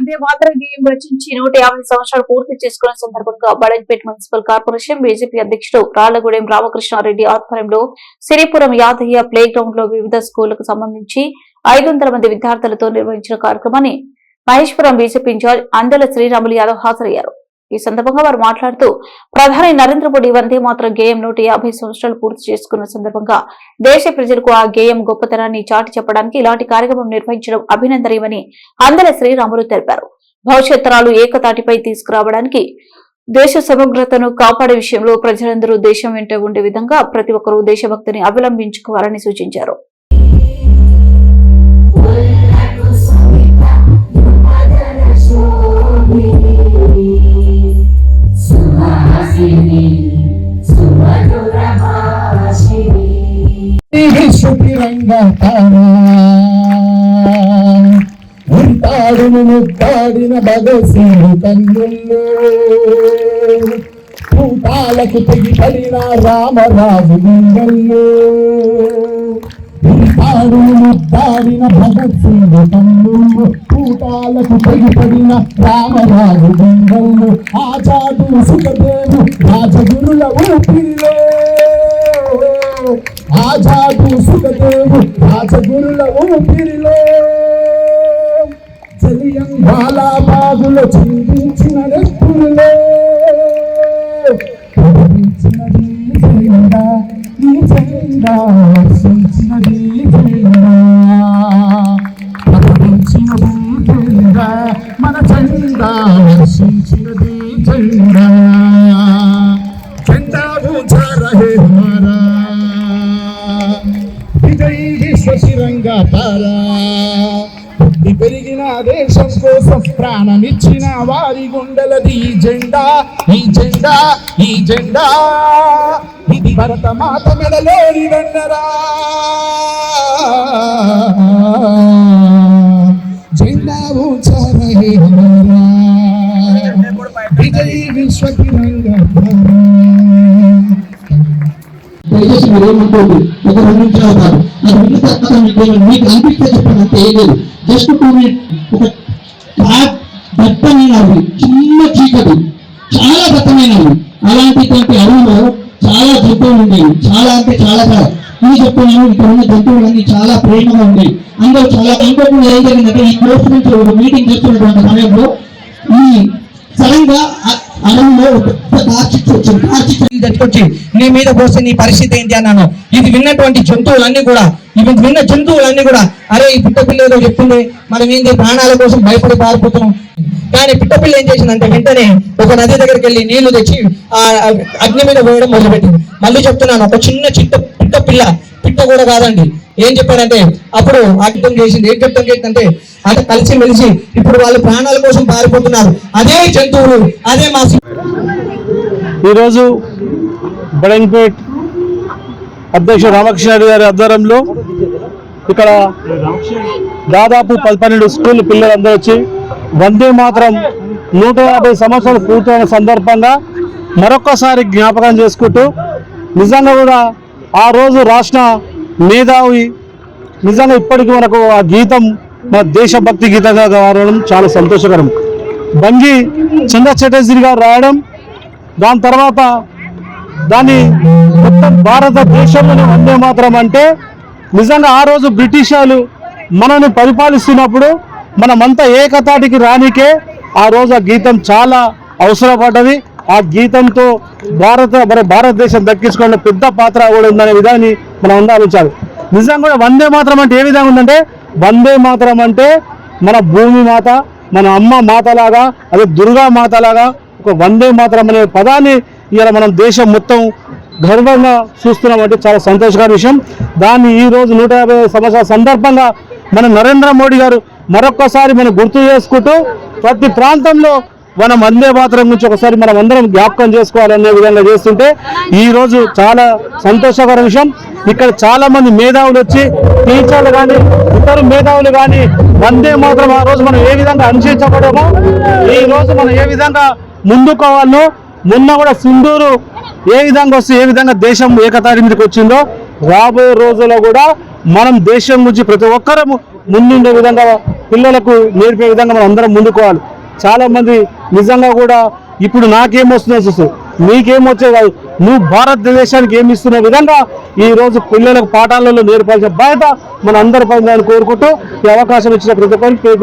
వందే మాతరం గేయం రచించి నూట యాభై సంవత్సరాలు పూర్తి చేసుకున్న సందర్భంగా బడంపేట మున్సిపల్ కార్పొరేషన్ బీజేపీ అధ్యక్షుడు రాళ్ళగూడెం రామకృష్ణారెడ్డి ఆధ్వర్యంలో సిరిపురం యాదయ్య ప్లే గ్రౌండ్లో వివిధ స్కూళ్ళకు సంబంధించి ఐదు వందల మంది విద్యార్థులతో నిర్వహించిన కార్యక్రమాన్ని Maheshwaram BJP in charge Andala Sriramulu Yadav హాజరయ్యారు. ఈ సందర్భంగా వారు మాట్లాడుతూ ప్రధాని నరేంద్ర మోడీ వందే మాత్రం గేయం నూట యాభై సంవత్సరాలు పూర్తి చేసుకున్న సందర్భంగా దేశ ప్రజలకు ఆ గేయం గొప్పతనాన్ని చాటి చెప్పడానికి ఇలాంటి కార్యక్రమం నిర్వహించడం అభినందనీయమని అందల శ్రీరాములు తెలిపారు. భవిష్యత్ తరాలు ఏకతాటిపై తీసుకురావడానికి దేశ సమగ్రతను కాపాడే విషయంలో ప్రజలందరూ దేశం వెంట ఉండే విధంగా ప్రతి ఒక్కరూ దేశభక్తిని అవలంబించుకోవాలని సూచించారు. విశ్వతిరంగ ఉంటాడును ముద్దాడిన భగవశీలు కన్నుల్లో భూతాలకు తెగి పడిన రామరాజు గుండెల్లో. ఉంటాడును ముద్దాడిన భగవశీలు కన్నుల్లో భూతాలకు తెగి పడిన రామరాజు గుండెల్లో. ఆచాడు సుఖదేవు రాజగురుల ఊపిరి రాజగురుల ఊపిరిలో జలియం బాలాబాగులో చిందించిన నెప్పురులో ప్రవహించినది జెండా ఈ జెండా వర్షించినది జెండా ప్రవహించినది మన జెండా వర్షించినది జెండా పుట్టి పెరిగిన దేశం కోసం ప్రాణమిచ్చిన వారి గుండెలది ఈ జెండా ఈ జెండా ఈ జెండా. ఇది భరత మాత మెడలోని వెన్నరా జెండా ఊచారే విశ్వకి విజయ్ దయచేసి మీరు ఏమనుకోండి ఒక రెండు నిమిషాలు కాదు నాకు మిగతా మీకు అనిపిస్తే చెప్పండి అంతే ఏం లేదు జస్ట్ టూ మినిట్. ఒక క్రాక్ దట్టమైనవి చిన్న చీకటి. చాలా దట్టమైనవి అలాంటిటువంటి అడవులో చాలా జంతువులు ఉండేవి. చాలా అంటే చాలా చాలా. ఇది చెప్తున్నాను ఇక్కడ ఉన్న జంతువులన్నీ చాలా ప్రేమగా ఉండేవి. అందరూ చాలా ఇంకొకటి ఏం జరిగిందంటే ఈ కోర్సు నుంచి ఒక మీటింగ్ చేస్తున్నటువంటి సమయంలో ఈ సడన్గా అ- అడవిలో ఒక పెద్ద కార్చిచ్చు వచ్చింది కార్చిచ్చు తెచ్చుకొచ్చి నీ మీద పోస్తే నీ పరిస్థితి ఏంటి అన్నాను. ఇది విన్నటువంటి జంతువులన్నీ కూడా ఇవి విన్న జంతువులన్నీ కూడా అరే ఈ పిట్టపిల్ల ఏదో చెప్తుంది మనం ఏంటి ప్రాణాల కోసం భయపడి పారిపోతున్నాం కానీ పిట్టపిల్ల ఏం చేసిందంటే వెంటనే ఒక నది దగ్గరికి వెళ్ళి నీళ్ళు తెచ్చి ఆ అగ్ని మీద పోయడం మొదలుపెట్టింది. మళ్ళీ చెప్తున్నాను ఒక చిన్న చిట్ట పిట్ట పిల్ల పిట్ట కూడా కాదండి. ఏం చెప్పారంటే అప్పుడు ఆటం చేసింది. ఏం చెప్తాం చేసిందంటే అంటే కలిసి మెలిసి ఇప్పుడు వాళ్ళు ప్రాణాల కోసం పారిపోతున్నారు. అదే జంతువులు అదే మా ఈరోజు బడంపేట్ అధ్యక్షుడు రామకృష్ణారెడ్డి గారి ఆధ్వర్యంలో ఇక్కడ దాదాపు పది పన్నెండు స్కూల్ పిల్లలందరూ వచ్చి వందే మాత్రం నూట యాభై సంవత్సరాలు పూర్తయిన సందర్భంగా మరొక్కసారి జ్ఞాపకం చేసుకుంటూ నిజంగా కూడా ఆ రోజు రాసిన మేధావి నిజంగా ఇప్పటికీ మనకు ఆ గీతం మన దేశభక్తి గీతంగా రావడం చాలా సంతోషకరం. బంగి చంద్ర చటర్జీ గారు రాయడం దాని తర్వాత దాన్ని మొత్తం భారతదేశంలోనే వందే మాత్రం అంటే నిజంగా ఆ రోజు బ్రిటిష్ వాళ్ళు మనల్ని పరిపాలిస్తున్నప్పుడు మనమంతా ఏకతాటికి రానికే ఆ రోజు ఆ గీతం చాలా అవసరపడ్డది. ఆ గీతంతో భారత మన భారతదేశం దక్కించుకున్న పెద్ద పాత్ర కూడా ఉందనే విధాన్ని మనం అందరం నిజంగా కూడా వందే మాత్రం అంటే ఏ విధంగా ఉందంటే వందే మాత్రం అంటే మన భూమి మాత మన అమ్మ మాతలాగా అదే దుర్గా మాతలాగా ఒక వందే మాత్రం అనే పదాన్ని ఇలా మనం దేశం మొత్తం గర్వంగా చూస్తున్నామంటే చాలా సంతోషకర విషయం. దాన్ని ఈ రోజు నూట యాభై సంవత్సరాల సందర్భంగా మన నరేంద్ర మోడీ గారు మరొక్కసారి మనం గుర్తు చేసుకుంటూ ప్రతి ప్రాంతంలో మనం వందే మాత్రం గురించి ఒకసారి మనం అందరం జ్ఞాపకం చేసుకోవాలనే విధంగా చేస్తుంటే ఈరోజు చాలా సంతోషకర విషయం. ఇక్కడ చాలా మంది మేధావులు వచ్చి టీచర్లు కానీ ఇతర మేధావులు కానీ వందే మాత్రం ఆ రోజు మనం ఏ విధంగా అనుసరించబడమో ఈ రోజు మనం ఏ విధంగా ముందుకోవాలో మొన్న కూడా సింధూరు ఏ విధంగా వస్తే ఏ విధంగా దేశం ఏకతాటి మీదకి వచ్చిందో రాబోయే రోజుల్లో కూడా మనం దేశం గురించి ప్రతి ఒక్కరము ముందుండే విధంగా పిల్లలకు నేర్పే విధంగా మనం అందరం ముందుకోవాలి చాలామంది నిజంగా కూడా ఇప్పుడు నాకేం వస్తుందో చూసు నీకేం వచ్చేది కాదు. నువ్వు భారతదేశానికి ఏమి ఇస్తున్న విధంగా ఈరోజు పిల్లలకు పాఠాలలో నేర్పాల్సిన బాధ్యత మన అందరి పైన కోరుకుంటూ ఈ అవకాశం ఇచ్చిన ప్రతి ఒక్కరికి